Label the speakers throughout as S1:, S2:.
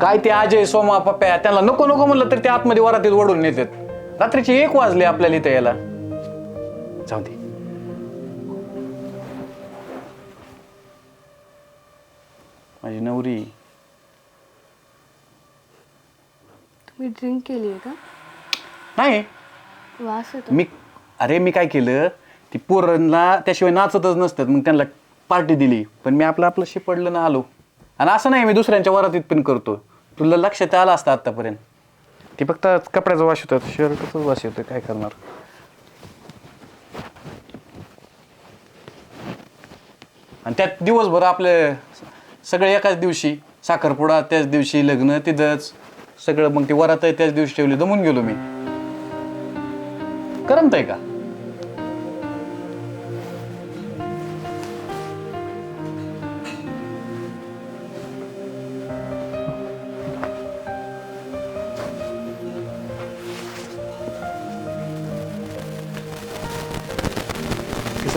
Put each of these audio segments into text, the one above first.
S1: काय ते अजय सोमा पप्प्या त्यांना नको नको म्हणलं तर ते आतमध्ये वरातीत ओढून नेतात. रात्रीचे एक वाजले आपल्याला इथे यायला. जाऊ दे. माझी नवरी.
S2: तुम्ही ड्रिंक केली आहे का?
S1: नाही.
S2: वास येतो
S1: मी अरे मी काय केलं? ती पोरांना त्याशिवाय नाचतच नसतात मग त्यांना पार्टी दिली. पण मी आपलं आपलं शिपडलं ना आलो. आणि असं नाही मी दुसऱ्यांच्या वरातीत पण करतो. तुला लक्षात आलं असतं आतापर्यंत? ती फक्त कपड्याचा वास होतात शर्टचाच वास येतोय काय करणार? आणि त्यात दिवसभर आपले सगळे एकाच दिवशी साखरपुडा त्याच दिवशी लग्न तिथंच सगळं मग ती वरात आहे त्याच दिवशी ठेवली दमून गेलो मी. करमत आहे का?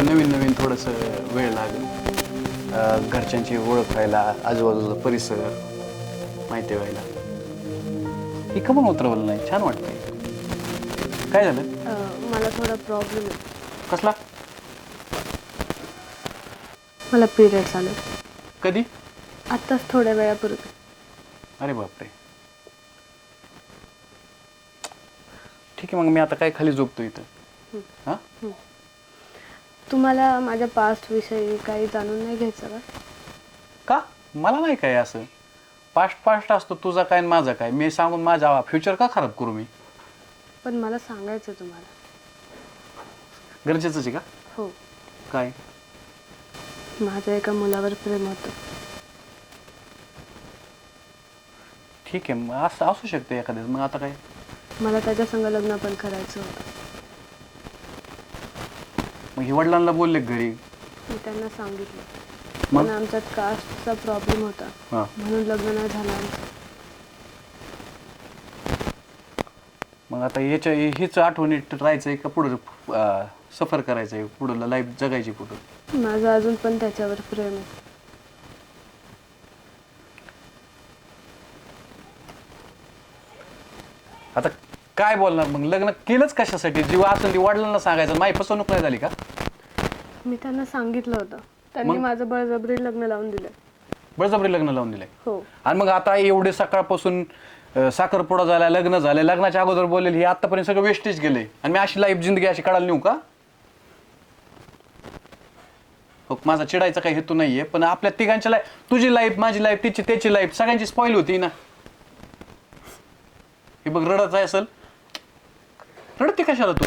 S1: कसं नवीन नवीन थोडंसं वेळ लागेल. घरच्यांची ओळख व्हायला आजूबाजूचा परिसर माहिती व्हायला. ही का पण उतरवलं नाही छान वाटतंय. काय झालं?
S2: मला थोडा प्रॉब्लेम आहे.
S1: कसला?
S2: मला पिरियड्स आले
S1: कधी?
S2: आत्ताच थोड्या वेळापूर्वी
S1: अरे बापरे. ठीक आहे मग मी आता काय खाली झोपतो इथं? हां.
S2: तुम्हाला माझ्या पास्ट विषयी काही जाणून नाही घ्यायचं का?
S1: का? मला नाही काय असं. पास्ट पास्ट असतो तुझा काय आणि माझा काय? मी सांगून माझा फ्युचर का खराब करू मी?
S2: पण मला सांगायचं तुम्हाला.
S1: गरजेचंच आहे का?
S2: हो.
S1: काय?
S2: माझं एका मुलावर प्रेम होतं.
S1: ठीक आहे मग असं असू शकते एखाद्याच मग आता काय?
S2: मला त्याच्या संग लग्न पण करायचं होतं.
S1: मग हे वडिलांना बोलले का घरी?
S2: मी त्यांना सांगितलं.
S1: मग?
S2: पण आमच्यात कास्टचा प्रॉब्लेम होता.
S1: हां.
S2: म्हणून लग्न नाही झालं आमचं.
S1: मग आता याच्या हीच आठवणीत राहायचं आहे का पुढं अं, सफर करायचं आहे पुढं लाईफ जगायची पुढं
S2: माझं अजून पण त्याच्यावर प्रेम आहे.
S1: आता काय बोलणार मग? लग्न केलंच कशासाठी? जीव असून ती वडिलांना सांगायचं माही फसवणूक नाही झाली का?
S2: मी त्यांना सांगितलं होतं. त्यांनी
S1: मग?
S2: माझं बळजबरी लग्न लावून दिलं
S1: बळजबरी लग्न लावून दिलंय?
S2: हो.
S1: आणि मग आता एवढे सकाळपासून अं, साखरपुडा झाला लग्न झालं लग्नाच्या अगोदर बोललेली हे आतापर्यंत सगळं वेस्टेज गेले आणि मी अशी लाईफ जिंदगी अशी काढायला नेऊ का? हो माझा चिडायचा काही हेतू नाहीये पण आपल्या तिघांच्या लाईफ तुझी लाईफ माझी लाईफ तिची त्याची लाईफ सगळ्यांची स्पॉईल होती ना. हे बघ रडत आहे असेल. रडते कशाला तू?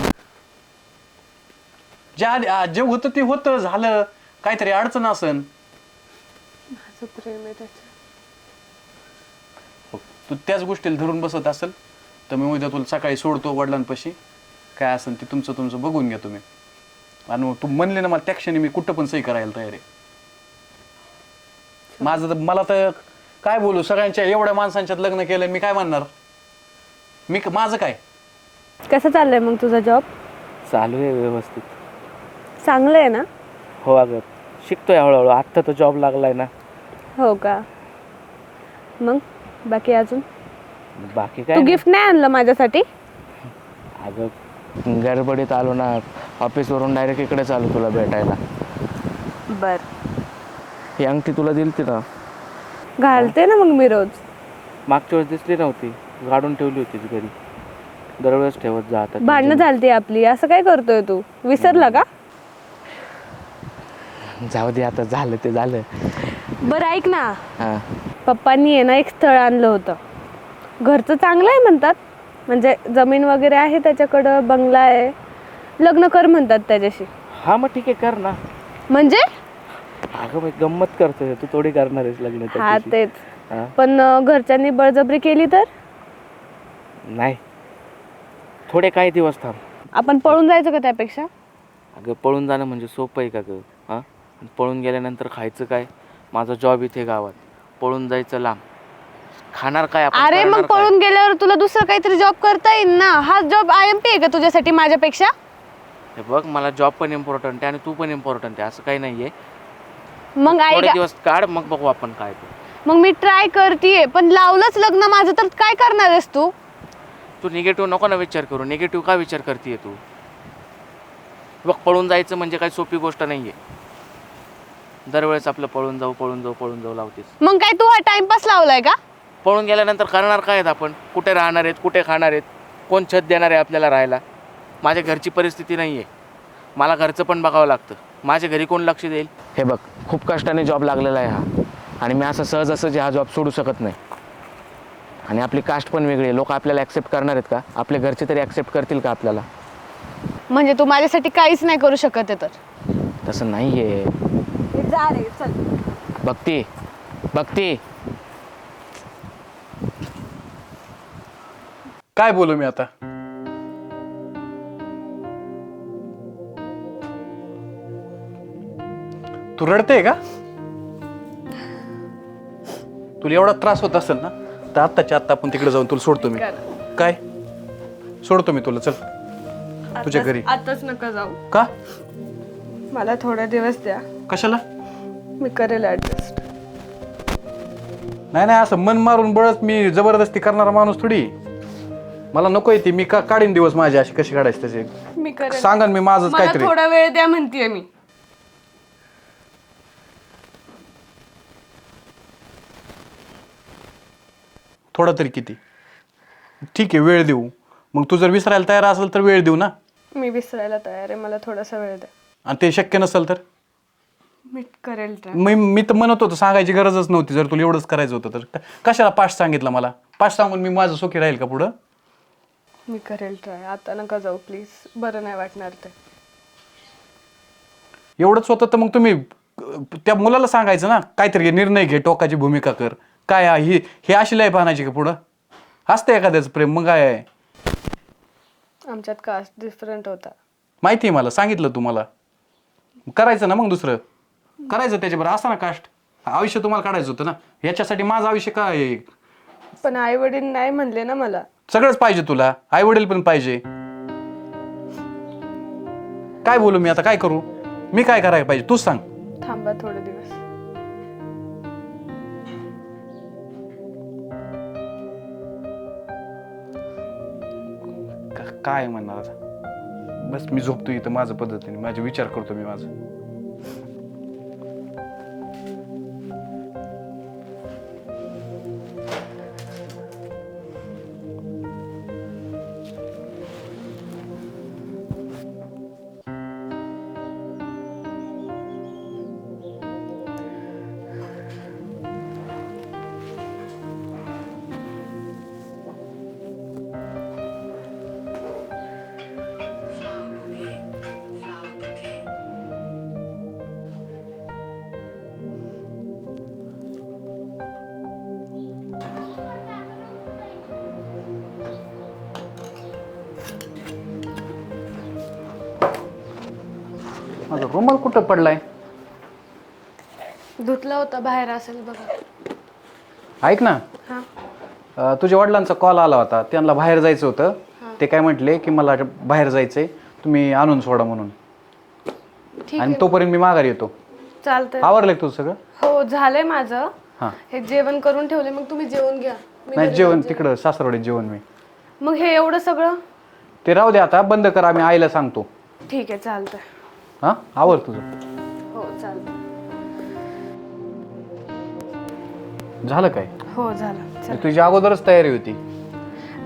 S1: ज्या जे होतं ते होतं झालं. काहीतरी अडचण असन.
S2: माझं प्रेम आहे त्याच्यावर
S1: हो, तू त्याच गोष्टीला धरून बसत असेल तर मी उद्या तुला सकाळी सोडतो वडिलांपाशी. काय असेल ते तुमचं तुमचं बघून घ्या तुम्ही. आणि मग तू म्हणले ना मला त्या क्षणी मी कुठं पण सही करायला तयार आहे. माझं तर मला तर काय बोलू सगळ्यांच्या एवढ्या माणसांच्यात लग्न केलं मी काय म्हणणार? मी क- माझं काय?
S2: कसं चाललंय मग तुझा जॉब
S3: चालू आहे व्यवस्थित.
S2: चांगलं आहे ना?
S3: हो अगं शिकतोय हळूहळू. आत्ता तर जॉब लागलाय ना.
S2: हो का? मग? बाकी अजून?
S3: बाकी काय
S2: तू. गिफ्ट नाही आणलं माझ्यासाठी?
S3: अगं गडबडीत आलो ना. ऑफिसवरून डायरेक्ट इकडेच आलो तुला भेटायला.
S2: बर.
S3: ही अंगठी तुला दिलती ना?
S2: घालते ना मग मी रोज.
S3: मागच्या वेळेस दिसली नव्हती. गाडून ठेवली होतीच घरी. दरवेळेस ठेवत जा आता ती
S2: भांडणं झालती आपली. असं काय करतोय तू? विसरला का.
S3: जाऊ दे आता झालं ते झालं.
S2: बरं ऐक ना.
S3: हां.
S2: पप्पांनी आहे ना एक स्थळ आणलं होतं. घरचं चांगलं आहे म्हणतात. म्हणजे जमीन वगैरे आहे त्याच्याकडं बंगला आहे. लग्न कर म्हणतात त्याच्याशी.
S3: हा मग ठीक आहे कर ना.
S2: म्हणजे?
S3: अगं मी गंमत करतोय. तू थोडी करणार आहेस लग्न
S2: हा
S3: त्याच्याशी.
S2: तेच.
S3: हा?
S2: पण अं, घरच्यांनी बळजबरी केली तर?
S3: नाही. थोडे काही दिवस थांब.
S2: आपण पळून जायचं का त्यापेक्षा?
S3: अगं पळून जाणं म्हणजे सोपं आहे का गं? हां? पळून गेल्यानंतर खायचं काय? माझा जॉब इथे गावात. पळून जायचं लांब. खाणार काय आपण?
S2: अरे
S3: करणार
S2: मग
S3: काय?
S2: पळून गेल्यावर तुला दुसरं काहीतरी जॉब करता येईल ना? हा जॉब आय एम पी आहे का तुझ्यासाठी माझ्यापेक्षा?
S3: हे बघ मला जॉब पण इम्पॉर्टंट आहे आणि तू पण इम्पॉर्टंट आहे. असं काही नाही आहे
S2: मग
S3: थोडे
S2: ऐक
S3: दिवस काढ मग बघू आपण काय ते.
S2: मग मी ट्राय करतीये. पण लावलंच लग्न माझं तर काय करणार आहेस तू?
S3: तू निगेटिव्ह नको ना विचार करू. निगेटिव्ह का विचार करते तू? बघ पळून जायचं म्हणजे काही सोपी गोष्ट नाही आहे दरवेळेस आपलं पळून जाऊ पळून जाऊ पळून जाऊ लावतेस.
S2: मग काय तू हा टाइमपास लावलाय का?
S3: पळून गेल्यानंतर करणार काय आहेत आपण? कुठे राहणार आहेत कुठे खाणार आहेत? कोण छत देणार आहे आपल्याला राहायला? माझ्या घरची परिस्थिती नाही आहे मला घरचं पण बघावं लागतं. माझ्या घरी कोण लक्ष देईल? हे बघ खूप कष्टाने जॉब लागलेला आहे हा. आणि मी असं सहज असं हा जॉब सोडू शकत नाही. आणि आपली कास्ट पण वेगळी आहे. लोक आपल्याला ॲक्सेप्ट करणार आहेत का? आपले घरचे तरी ॲक्सेप्ट करतील का आपल्याला?
S2: म्हणजे तू माझ्यासाठी काहीच नाही करू शकत आहे तर.
S3: तसं नाही आहे
S2: जा रे चल.
S3: भक्ती भक्ती.
S1: काय बोलू मी आता? तू रडते का? तुला एवढा त्रास होत असेल ना? तर आत्ताच्या आत्ता आपण तिकडे जाऊन तुला सोडतो मी. काय? सोडतो मी तुला चल. तुझ्या घरी.
S2: आताच नका जाऊ.
S1: का?
S2: मला थोडे दिवस द्या.
S1: कशाला?
S2: मी करेल ऍडजस्ट
S1: नाही नाही असं मन मारून बळच मी जबरदस्ती करणारा माणूस थोडी. मला नको ती. मी का काढीन दिवस माझे अशी कशी काढायची त्याचे?
S2: मी करेल.
S1: सांगा ना मी माझंच
S2: मला
S1: काहीतरी.
S2: थोडा वेळ द्या म्हणतीये मी.
S1: थोडा तरी किती? ठीक आहे वेळ देऊ. मग तू जर विसरायला तयार असेल तर वेळ देऊ ना?
S2: मी विसरायला तयार आहे मला थोडासा वेळ द्या.
S1: आणि ते शक्य नसेल तर?
S2: मी करेल
S1: मी मी तर म्हणत होतो सांगायची गरजच नव्हती जर तुला एवढंच करायचं होतं तर. क- कशाला पाच सांगितलं मला? पाच सांगून मी माझं सुखी राहील का पुढं?
S2: मी करेल ट्राय. आता नका जाऊ प्लीज. बरं नाही वाटणार ते.
S1: एवढंच होतं तर मग तुम्ही अं, त्या मुलाला सांगायचं ना काहीतरी निर्णय घे टोकाची भूमिका कर. काय आहे? ही हे अशी लाईफ आणायची का पुढं? असतं एखाद्याचं प्रेम मग काय आहे?
S2: आमच्यात कास्ट डिफरंट होता.
S1: माहिती आहे मला सांगितलं तुम्हाला. करायचं ना मग दुसरं? करायचं त्याच्याबरोबर असं ना कास्ट आयुष्य तुम्हाला काढायचं होतं ना? याच्यासाठी माझं आयुष्य काय आहे?
S2: पण आई वडील नाही म्हणले ना मला.
S1: सगळंच पाहिजे तुला. आई वडील पण पाहिजे. काय बोलू मी आता? काय करू? मी काय करायला पाहिजे? तूच सांग.
S2: थांबा थोडे दिवस.
S1: काय म्हणणार आता? बस मी झोपतो इथं माझं पद्धतीने. माझे विचार करतो मी माझं. रुमाल कुठं पडलाय?
S2: धुतला होता बाहेर असेल बघा.
S1: ऐक ना.
S2: हा.
S1: अं, तुझ्या वडिलांचा कॉल आला होता. त्यांना बाहेर जायचं होतं. ते काय म्हटले की मला बाहेर जायचंय. तुम्ही आणून सोडा म्हणून.
S2: ठीक
S1: आणि तोपर्यंत मी माघारी येतो.
S2: चालतंय.
S1: आवरलंय तुझं सगळं?
S2: हो झालंय माझं.
S1: हां.
S2: हे जेवण करून ठेवले मग तुम्ही जेवण घ्या. मी
S1: नाही जेवण. तिकडं सासरवाडीत जेवण मी.
S2: मग हे एवढं सगळं?
S1: ते राहू दे आता. बंद कर आम्ही आईला सांगतो.
S2: ठीक आहे चालतंय.
S1: हां? आवर तुझं.
S2: हो चालतंय
S1: झालं काय?
S2: हो झालं. चल.
S1: तुझी अगोदरच तयारी होती.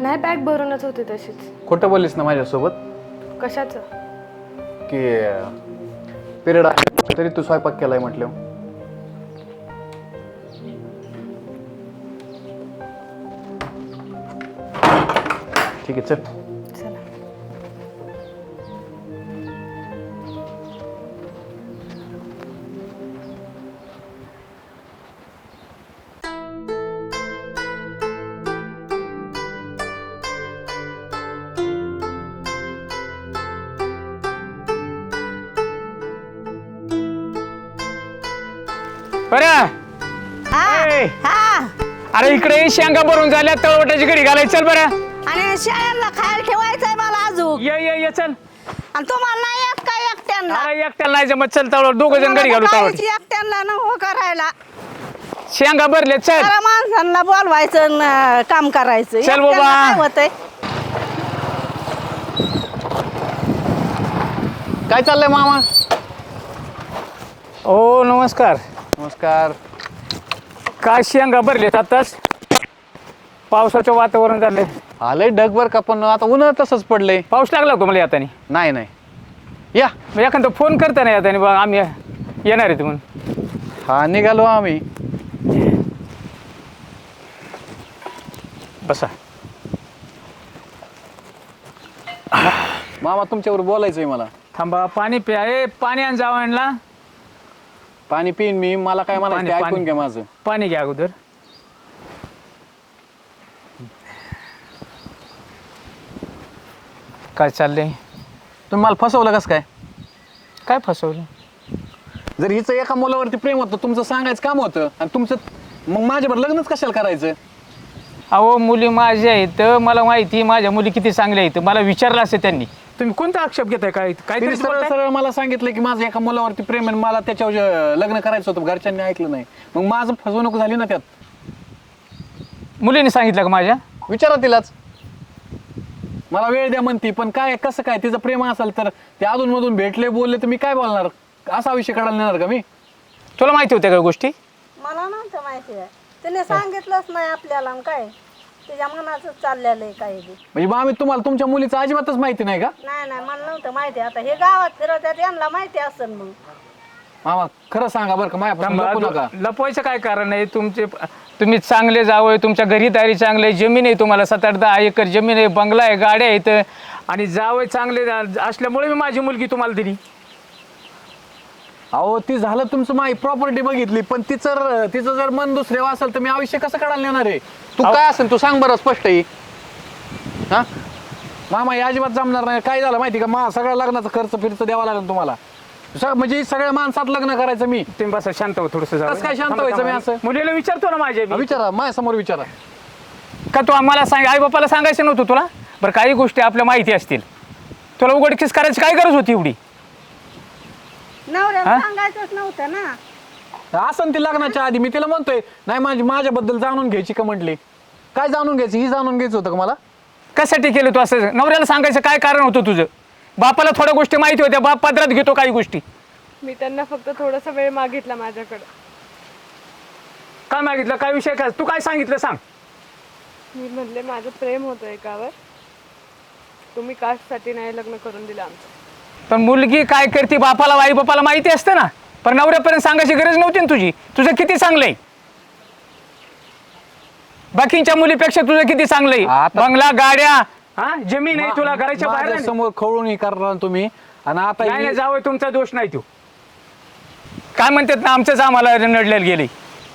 S2: नाही बॅग भरूनच होती तशीच.
S1: खोटं बोललीस ना माझ्यासोबत?
S2: कशाचं?
S1: की पिरियड आहे तरी तू स्वयंपाक केलाय म्हटलं ठीक आहे चला.
S4: इकडे शेंगा भरून झाल्या तळवट्याची घडी घालायची. चल बरं.
S5: आणि शाळेला खायला ठेवायचंय मला अजून.
S4: ये ये ये चल.
S5: आणि तुम्हाला नाही येत काय एकट्यांना?
S4: अरे एकट्याला नाही जमत. चल तळवट. दोघं जण घरी घालू
S5: तुम्हाला
S4: तळवट.
S5: काहीच एकट्यांना नको करायला.
S4: शेंगा भरले चल.
S5: जरा माणसांना बोलवायचं न काम करायचं.
S4: चल बाबा.
S5: एकट्यानं काय होतंय?
S1: काय चाललंय मामा?
S4: ओ नमस्कार.
S1: नमस्कार.
S4: काय शेंगा भरलेत आताच? पावसाचं वातावरण झालंय.
S1: आलंय ढगभर का पण आता उन्हा तसंच पडलंय.
S4: पाऊस लागला होता मला यातानी?
S1: नाही नाही. या.
S4: मग एखादा फोन करता नाही यातानी बा आम्ही येणार आहेत म्हणून
S1: हा निघालो आम्ही.
S4: बसा.
S1: मामा तुमच्यावर बोलायचंय मला.
S4: थांबा पाणी प्या. ए पाणी आण जावं आणला
S1: पाणी पिईन मी. मला काय
S4: पाणी, पाणी.
S1: ऐकून घ्या माझं.
S4: पाणी घ्या अगोदर. काय चाललंय?
S1: तुम्ही मला फसवलं कसं काय?
S4: काय फसवलं?
S1: जर हिचं एका मुलावरती प्रेम होतं तुमचं सांगायचं काम होतं आणि तुमचं मग माझ्यावर लग्नच कशाला करायचं?
S4: अहो मुली माझ्या आहेत. मला माहिती माझ्या मुली किती चांगल्या आहेत. मला विचारलं असतं त्यांनी. तुम्ही कोणता आक्षेप घेताय काय?
S1: तिने
S4: काय
S1: सरळ सरळ मला सांगितलं की माझं एका मुलावरती प्रेम आहे आणि मला त्याच्यावर अं, लग्न करायचं होतं. घरच्यांनी ऐकलं नाही. मग माझं फसवणूक झाली ना त्यात?
S4: मुलीने सांगितलं का माझ्या?
S1: विचारा तिलाच. मला वेळ द्या म्हणती पण काय कसं काय? तिचं प्रेम असेल तर ते अधून मधून भेटले बोलले तर मी काय बोलणार? असा विषय काढायला नेणार का मी?
S4: तुला माहिती होत्या का गोष्टी?
S5: मला नव्हतं माहिती आहे. तिने सांगितलंच नाही आपल्याला आणि काय? तिच्या मनाचं चाललेलं आहे काही बी.
S1: म्हणजे आम्ही तुम्हाला तुमच्या मुलीचं अजिबातच माहिती नाही का?
S5: नाही नाही मला नव्हतं माहिती. आता हे गावात फिरवतात यांना माहिती असेल मग.
S1: मामा खरं सांगा बरं का माझ्यापासून लपू नका.
S4: लपवायचं काय कारण आहे? तुमचे तुम्ही चांगले जावं तुमच्या घरी दारी चांगले जमीन आहे तुम्हाला सात आठ दहा एकर जमीन आहे बंगला आहे गाड्या आहेत. आणि जावं चांगले असल्यामुळे मी माझी मुलगी तुम्हाला दिली.
S1: अहो ती झालं तुमचं माही प्रॉपर्टी बघितली पण तिचं तिचं जर मन दुसरे असेल तर मी आयुष्य कसं काढायला नेणार आहे? तू
S4: अहो.
S1: काय असेल तू सांग बरं स्पष्ट आहे. हा? मामा हे अजिबात जमणार नाही. काय झालं माहिती का? मा सगळ्या लग्नाचा खर्च फिरच द्यावा लागेल तुम्हाला. स- म्हणजे सगळ्या माणसात लग्न करायचं मी.
S4: तुम्ही बसा शांत हो थोडस
S1: कसं काय शांत व्हायचं मी असं?
S4: मुलीला विचारतो ना माझ्या
S1: हा, विचारा माझ्यासमोर विचारा.
S4: का तू आम्हाला सांग आई बापाला सांगायचं नव्हतं तुला? बरं काही गोष्टी आपल्या माहिती असतील. तुला उघडकीस करायची काय गरज होती एवढी?
S5: नवऱ्याला? सांगायचंच नव्हतं ना.
S1: असं ती लग्नाच्या आधी मी तिला म्हणतोय नाही माझी माझ्याबद्दल जाणून घ्यायची का? म्हटली. काय जाणून घ्यायची? ही जाणून घ्यायचं होतं का मला?
S4: कशासाठी केलं तू असं? नवऱ्याला सांगायचं काय कारण होतं तुझं? बापाला थोड्या गोष्टी माहिती होत्या बाप पदरात घेतो काही गोष्टी.
S2: मी त्यांना फक्त थोडासा वेळ मागितला माझ्याकडे.
S4: काय मागितलं? काय विषय काय? तू काय सांगितलं सांग.
S2: मी म्हणले माझं प्रेम होतं एकावर. तुम्ही कास्टसाठी नाही लग्न करून दिलं आमचं.
S4: पण मुलगी काय करते बापाला आई बापाला माहिती असतं ना. पण नवऱ्यापर्यंत सांगायची गरज नव्हती ना तुझी. तुझं किती चांगलं आहे? बाकीच्या मुलीपेक्षा तुझं किती चांगलं आहे?
S1: आता-
S4: बंगला गाड्या हा? जमीन आहे तुला घराच्या बाहेर नाही.
S1: समोर खवळून हे करणार तुम्ही. आणि आता
S4: नाही
S1: ही-
S4: नाही, जावं तुमचा दोष नाही तो. काय म्हणतात ना आमच्याच आम्हाला नडलेलं गेले.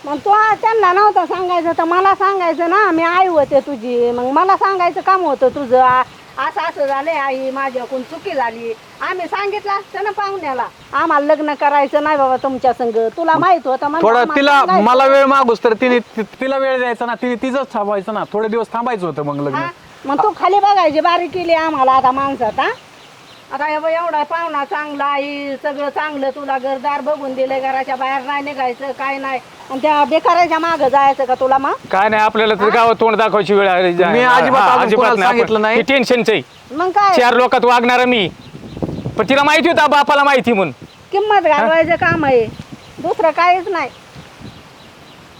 S5: मग तू त्यांना नव्हतं सांगायचं तर मला सांगायचं ना मी आई होते तुझी. मग मला सांगायचं काम होतं तुझं. आ- असं असं झालंय आई माझ्याकडून चुकी झाली. आम्ही सांगितलं असतं ना पाहुण्याला. आम्हाला लग्न करायचं नाही बाबा तुमच्या संग. तुला माहीत होतं म्हणून
S1: थोडा
S5: आम्हाला
S1: तिला
S5: सांगायचं.
S1: मला वेळ मागूस तर तिने ति- तिला वेळ द्यायचा ना. तिने तिचंच थांबायचं ना. थोडे दिवस थांबायचं होतं मग लग्न.
S5: हा? मग तू खाली बघायची बारीक केली आम्हाला आता माणसात हा? आता हे बघ, एवढा पाहुणा चांगला आई सगळं चांगलं तुला घरदार बघून दिले घराच्या बाहेर नाही निघायचं काय नाही. आणि त्या बेकाराच्या मागं जायचं का तुला मग?
S4: काय नाही आपल्याला तर गावात तोंड दाखवायची वेळ आली.
S1: मी अजिबात
S4: हा,
S1: अजून कोणाला सांगितलं नाही.
S4: टेन्शनच आहे.
S5: मग काय?
S4: चार लोकात वागणारा मी. पण तिला माहिती होता बापाला माहिती म्हणून.
S5: किंमत घालवायचं काम आहे. दुसरं काहीच नाही.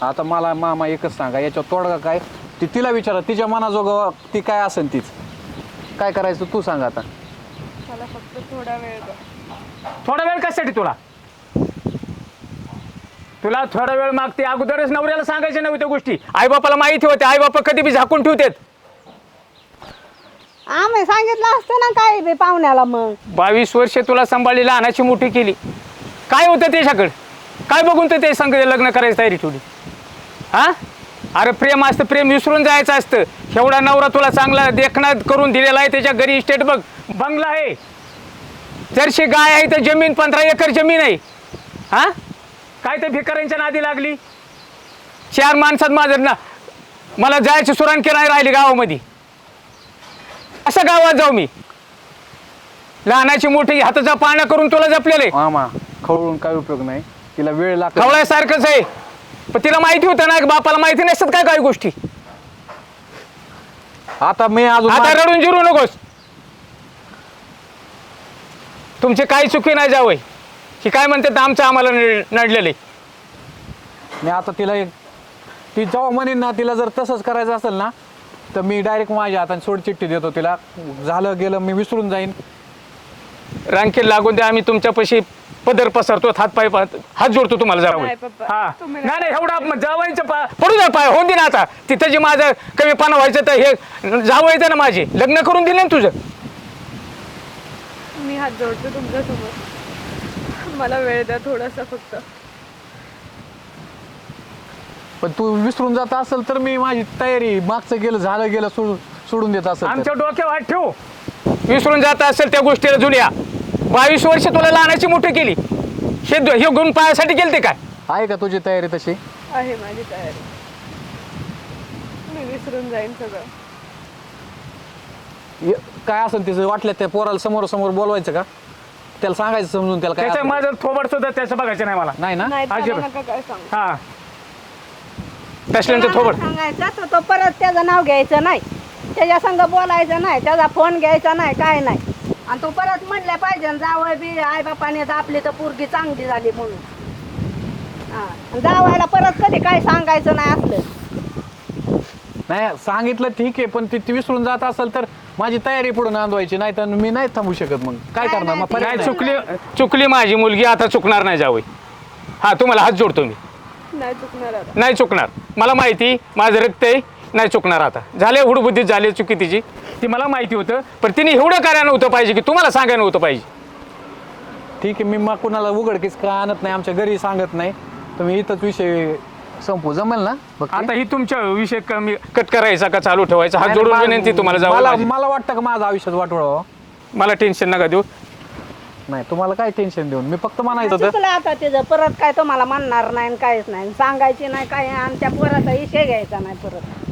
S1: आता मला मामा एकच सांगा याच्यावर तोडगा काय? ती तिला विचारा तिच्या मनाजोगं ती काय असेल तीच. काय करायचं तू सांग आता.
S2: मला फक्त थोडा वेळ द्या
S4: थोडा वेळ कशासाठी तुला? तुला थोडा वेळ मागते अगोदरच नवऱ्याला सांगायच्या नव्हत्या गोष्टी. आई बापाला माहिती होत्या आई बापा कधी बी झाकून ठेवतात.
S5: आम्ही सांगितलं असतं ना काय बे पाहुण्याला मग.
S4: बावीस वर्षे तुला सांभाळली लहानाची मोठी केली. काय होतं त्याच्याकडं? काय बघून तर ते संग लग्न करायची तयारी ठेवली? हा? अरे प्रेम असतं प्रेम विसरून जायचं असतं. एवढा नवरा तुला चांगला देखणं करून दिलेला आहे त्याच्या घरी इस्टेट बघ. बंगला आहे. जर्शी गाय आहे तर जमीन पंधरा एकर जमीन आहे. हा? काय ते भिकाऱ्यांच्या नादी लागली? चार माणसात माझं ना मला जायची सुरांकी नाही राहिली गावामध्ये. असं गावात जाऊ मी. लहानाची मोठी हाताचा पाण्या करून तुला जपलेले
S1: मामा खवळून काय उपयोग नाही. तिला वेळ लागतो
S4: खवळ्यासारखंच आहे. पण तिला माहिती होतं ना की बापाला माहिती नसतात काय काही गोष्टी.
S1: आता मी अजून
S4: आता
S1: मा-
S4: रडून जिरू नकोस. तुमची काही चुकी नाही जावय की काय म्हणते आमचं आम्हाला नड- नडलेलं.
S1: मी आता तिला एक ती जेव्हा म्हणेन ना तिला जर तसंच करायचं असेल ना तर मी डायरेक्ट माझ्या हाताने सोड चिठ्ठी देतो तिला. झालं गेलं मी विसरून जाईन.
S4: रांकेल लागून द्या आम्ही तुमच्यापाशी पदर पसरतो हात पाय हात जोडतो तुम्हाला
S2: नाही, पप्पा.
S4: हा.
S2: तुम्ही
S4: नाही नाही एवढा जावायचं पा पडू द्या पाय होऊन दे ना आता. तिथं जे माझं कमीपणा व्हायचं तर हे जावायचं ना माझे. लग्न करून दिले ना तुझं.
S2: मी हात जोडतो तुमच्यासमोर मला वेळ द्या थोडासा फक्त.
S1: पण तू विसरून जात असेल तर मी माझी तयारी मागचं गेलं झालं गेलं सोडून सोडून देत असेल तर.
S4: आमच्या डोक्यावर हात ठेवू. विसरून जात असेल त्या गोष्टीला जुन्या. बावीस वर्ष तुला लहानाची मोठी केली. हे दो- हे गुण पायासाठी केलते काय?
S1: आहे का तुझी तयारी तशी?
S2: आहे माझी तयारी. मी विसरून जाईन सगळं.
S1: य- काय असेल तिचं? वाटलं त्या पोराला समोर समोर बोलवायचं का? त्याला सांगायचं समजून त्याला काय
S4: त्याचं. माझं थोबड सुद्धा त्याचं बघायचं नाही मला.
S1: नाही ना?
S2: नाही त्याला
S4: अजिबात.
S2: नका काय सांगू.
S4: हा. तसल्यांचं थोबड
S5: सांगायचं तर तो परत त्याचं नाव घ्यायचं नाही. त्याच्या संग बोलायचं नाही त्याचा फोन घ्यायचा नाही काय नाही. आणि तू परत म्हणले पाहिजे ना, जावं बी आई बापाने आपली तर पोरगी चांगली झाली म्हणून. हा. जावायला परत कधी काय सांगायचं नाही असलं.
S1: नाही सांगितलं ठीक आहे पण ती विसरून जात असेल तर माझी तयारी पुढे नांदवायची नाही तर मी नाही थांबू शकत मग. काय करणार? मग.
S4: चुकली चुकली माझी मुलगी आता चुकणार नाही जावई. हा तुम्हाला हात जोडतो मी.
S2: नाही चुकणार आता.
S4: नाही चुकणार. मला माहिती माझं रक्त आहे. नाही चुकणार आता. झाले हुडबुद्धीत झाली चुकी तिची. ती मला माहिती होतं पण तिने एवढं करायला नव्हतं पाहिजे की तुम्हाला सांगायला नव्हतं पाहिजे.
S1: ठीक आहे मी मग कुणाला उघडकीस काय आणत नाही आमच्या घरी सांगत नाही. तुम्ही इथंच विषय संपू. जमेल ना?
S4: आता ही तुमच्या विषय कमी कट करायचा का चालू ठेवायचा? हात
S1: नाही,
S4: जोडून
S1: मला-
S4: विनंती तुम्हाला
S1: मला
S4: जावं
S1: मला वाटतं का माझं आयुष्यात वाटोळावं
S4: मला टेन्शन नका देऊ.
S1: नाही तुम्हाला काय टेन्शन देऊन? मी फक्त म्हणायचं होतं.
S5: चुकलं आता तिचं. परत काय तुम्हाला म्हणणार नाही आणि काहीच नाही. सांगायची नाही काय आणि त्या पोराचा विषय घ्यायचा नाही परत.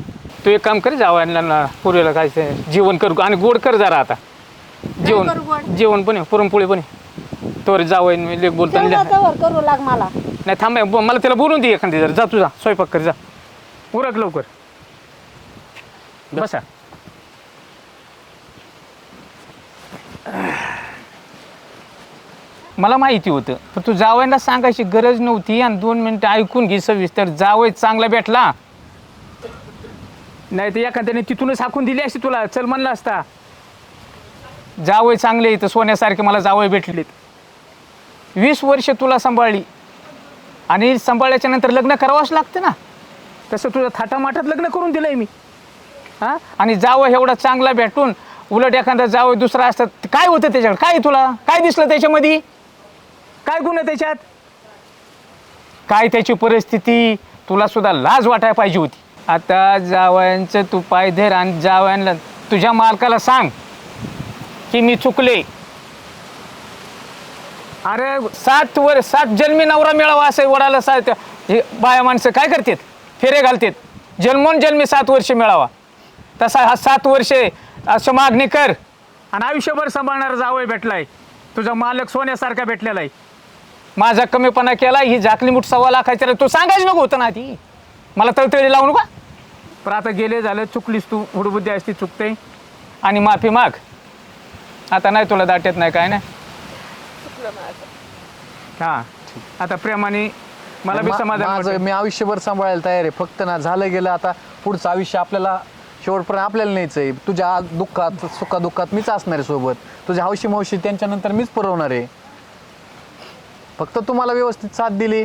S4: तू एक काम कर जावं पुरीला काय ते जेवण करू आणि गोड कर जरा आता.
S5: करू
S4: जेवण
S5: गोड?
S4: जेवण पण आहे, पुरणपोळी पण आहे. तोवर जावं मी लेख बोलताना
S5: तेवढं जवळ करू लाग मला.
S4: नाही थांब ब- मला त्याला बोलून दे एखादी जरा. जा तुझा स्वयंपाक कर जा. उरक लवकर. बसा. मला माहिती होतं पण तू जावयाला सांगायची गरज नव्हती आणि दोन मिनिटं ऐकून घे सविस्तर. जावय चांगला भेटला. नाही तर एखाद्याने तिथूनच हाकून दिली असती तुला. चल म्हणला असता. जावय चांगले इथं सोन्यासारखे मला जावय भेटलेत. वीस वर्ष तुला सांभाळली. आणि सांभाळल्याच्या नंतर लग्न करावंच लागतं ना. तसं तुझं थाटामाटात लग्न करून दिलंय मी. हां? आणि जावं एवढा चांगला भेटून उलट एखादा जावं दुसरा असतात काय होतं त्याच्याकडे काय तुला? काय दिसलं त्याच्यामध्ये? काय गुण आहे त्याच्यात? काय त्याची परिस्थिती? तुला सुद्धा लाज वाटायला पाहिजे होती. आता जावयांचं तू पाय धर आणि जावयांना तुझ्या मालकाला सांग की मी चुकले. अरे सात वर सात जन्मी नवरा मिळावा असं वडाला सात हे बाया माणसं काय करतात? फेरे घालतात. जन्मोन जन्मी सात वर्ष मिळावा. तसा हा सात वर्षे असं मागणी कर. आणि आयुष्यभर सांभाळणारा जावय भेटलाय. तुझा मालक सोन्यासारखा भेटलेला आहे. माझा कमीपणा केला ही झाकली मुठ सव्वा लाखाची तू सांगायच नको होतं ना ती मला तळतळी लावू नका. पण आता गेले झालं चुकलीस तू हुडबुद्धी असती चुकते. आणि माफी माग. आता नाही तुला दाट्यात नाही काय नाही.
S2: माझं
S4: हा. आता प्रेमाने मला बी
S1: मा-
S4: समाधान
S1: माझं
S4: वाटेल.
S1: मी आयुष्यभर सांभाळायला तयार आहे. फक्त ना झालं गेलं आता पुढचं आयुष्य आपल्याला शेवटपर्यंत आपल्याला न्यायचं आहे. तुझ्या दुःखात सुखादुःखात मीच असणार आहे सोबत. तुझ्या हौशी मावशी त्यांच्यानंतर मीच पुरवणार आहे. फक्त तुम्हाला व्यवस्थित साथ दिली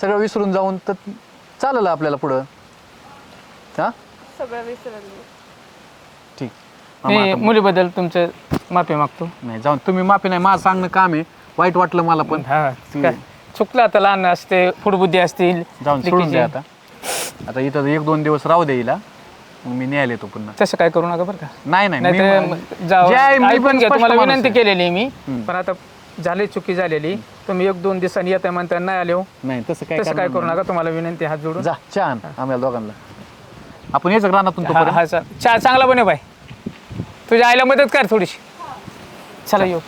S1: सगळं विसरून जाऊन तर चालेल आपल्याला पुढं. हां?
S2: सगळं विसरलं. मी.
S1: ठीक
S4: मी
S1: आता-
S4: मुलीबद्दल तुमचं माफी मागतो.
S1: नाही जाऊन तुम्ही माफी नाही माझं सांगणं काम आहे. वाईट वाटलं मला पण.
S4: हा काय चुकलं आता लहान असते फुडबुद्धी असतील.
S1: जाऊन सोडून
S4: लेकीची.
S1: द्या आता. आता इथं एक दोन दिवस राहू दे हिला. मग मी न्यायला येतो पुन्हा.
S4: तसं काय करू नका बरं का.
S1: नाही नाही
S4: नाही
S1: मी
S4: तर
S1: मा-
S4: जाऊ
S1: जे आहे, मी
S4: ऐकून
S1: पण स्पष्ट
S4: तुम्हाला
S1: माणूस
S4: विनंती
S1: आहे.
S4: केलेली आहे मी. पण आता झाली चुकी झालेली. तुम्ही एक दोन दिवसांनी येता म्हणता नाही आले हो.
S1: नाही तसं काय
S4: तसं काय करू नका तुम्हाला विनंती हात जोडून.
S1: जा छान आम्हाला दोघांना. आपण यायचं रानातून
S4: हा
S1: तोपर्यंत?
S4: हा चा- चहा चांगला बने बाय तुझ्या आईला मदत कर थोडीशी. चला येऊ.